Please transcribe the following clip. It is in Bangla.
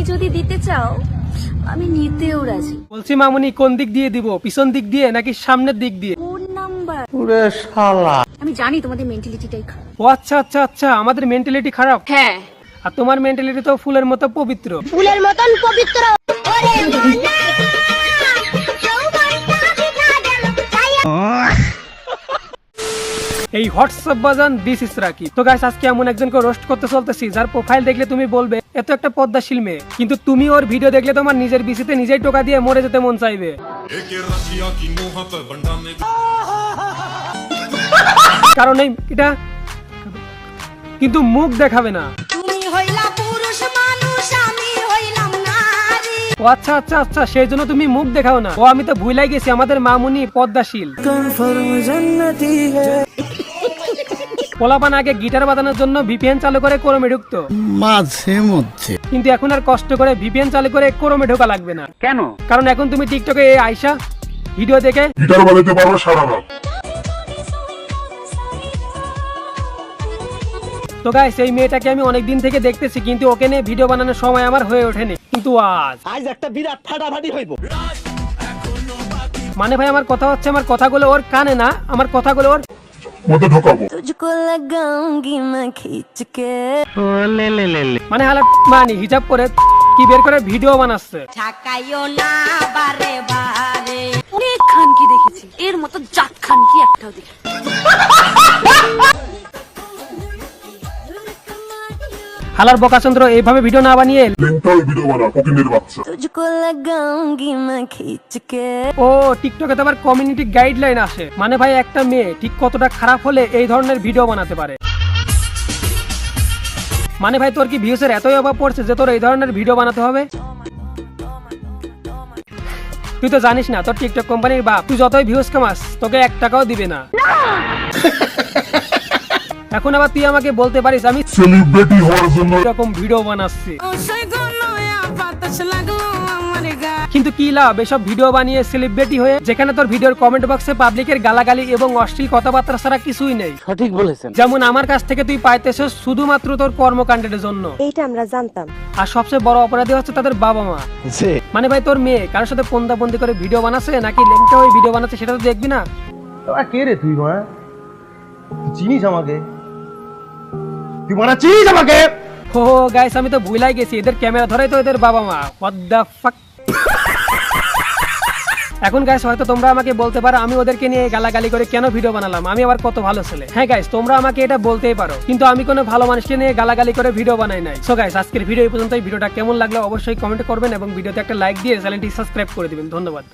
তুমি যদি দিতে চাও আমি নিতেও রাজি। বলছি মামুনি কোন দিক দিয়ে দিব? পিছন দিক দিয়ে নাকি সামনের দিক দিয়ে? Phone number. ওরে শালা। আমি জানি তোমাদের মেন্টালিটিটাই খারাপ। ও আচ্ছা আচ্ছা আচ্ছা আমাদের মেন্টালিটি খারাপ? হ্যাঁ। আর তোমার মেন্টালিটি তো ফুলের মতো পবিত্র। ফুলের মতন পবিত্র। ওরে এই হোয়াটসঅ্যাপ বাজান দিস ইস রাকি তো গাছ আজকে এমন একজনকে রোস্ট করতে চলতেছি যার প্রোফাইল দেখলে তুমি বলবে এত একটা পদ্মাশীল মেয়ে। কিন্তু তুমি ওর ভিডিও দেখলে তোমার নিজের বিসিতে নিজেই টোকা দিয়ে মরে যেতে মন চাইবে। কারণ এই এটা কিন্তু মুখ দেখাবে না। ও আচ্ছা আচ্ছা আচ্ছা সেই জন্য তুমি মুখ দেখাও না। ও আমি তো ভুলাই গেছি আমাদের মামুনি পদ্মাশীল। পোলাপান আগে গিটার বাজানোর জন্য ভিপিএন চালু করে কোরমে ঢুকতো। মাঝে মধ্যে। কিন্তু এখন আর কষ্ট করে ভিপিএন চালু করে কোরমে ঢোকা লাগবে না। কেন? কারণ এখন তুমি টিকটকে এই আয়সা ভিডিও দেখে গিটার বাজাতে পারো সারা রাত। তো গাইস এই মেয়েটাকে আমি অনেক দিন থেকে দেখতেছি কিন্তু ওকে নিয়ে ভিডিও বানানোর সময় আমার হয়ে ওঠেনি কিন্তু আজ আজ একটা বিরাট ফাটাফাটি হইব মানে ভাই আমার কথা হচ্ছে আমার কথাগুলো ওর কানে না আমার কথাগুলো ওর মধ্যে ঢোকাবো तुझको लगाऊंगी मैं खींच के মানে হালা মানি হিজাব করে কি বের করে ভিডিও বানাচ্ছে ঠাকাইও না বারে বারে অনেক খানকি দেখেছি এর মতো জাত খানকি একটাও দেখি হালার বকাচন্দ্র এইভাবে ভিডিও না বানিয়ে ও টিকটকে তো আবার কমিউনিটি গাইডলাইন আসে। মানে ভাই একটা মেয়ে ঠিক কতটা খারাপ হলে এই ধরনের ভিডিও বানাতে পারে? মানে ভাই তোর কি ভিউসের এতই অভাব পড়ছে যে তোর এই ধরনের ভিডিও বানাতে হবে? তুই তো জানিস না তোর টিকটক কোম্পানির বাপ তুই যতই ভিউস কামাস তোকে এক টাকাও দিবে না। এখন আবার তুই আমাকে বলতে পারিস আমি সেলিব্রিটি হওয়ার জন্য এরকম ভিডিও বানাচ্ছি। কিন্তু কি লাভ এসব ভিডিও বানিয়ে সেলিব্রিটি হয়ে যেখানে তোর ভিডিওর কমেন্ট বক্সে পাবলিকের গালাগালি এবং অশ্লীল কথাবার্তা ছাড়া কিছুই নেই। সঠিক বলেছেন। যেমন আমার কাছ থেকে তুই পাইতেছিস শুধুমাত্র তোর কর্মকাণ্ডের জন্য। এইটা আমরা জানতাম। আর সবচেয়ে বড় অপরাধী হচ্ছে তাদের বাবা মা। মানে ভাই তোর মেয়ে কারোর সাথে পন্দা বন্দি করে ভিডিও বানাচ্ছে নাকি লেংটা হয়ে ভিডিও বানাচ্ছে সেটা তো দেখবি না? কে রে তুই মা? তুই চিনিস আমাকে। তুই মারা চিনিস আমাকে? হো গাইস আমি তো ভুলাই গেছি। এদের ক্যামেরা ধরাই তো এদের বাবা মা। হোয়াট দ্য ফাক এখন গাইস হয়তো তোমরা আমাকে বলতে পারো, আমি ওদেরকে নিয়ে গালাগালি করে কেন ভিডিও বানালাম? আমি আবার কত ভালো ছেলে। হ্যাঁ গাইস তোমরা আমাকে এটা বলতেই পারো। কিন্তু আমি কোনো ভালো মানুষকে নিয়ে গালাগালি করে ভিডিও বানাই নাই। সো গাইস আজকের ভিডিও এই পর্যন্ত ভিডিওটা কেমন লাগল অবশ্যই কমেন্ট করবেন এবং ভিডিওতে একটা লাইক দিয়ে চ্যানেলটি সাবস্ক্রাইব করে দিবেন। ধন্যবাদ।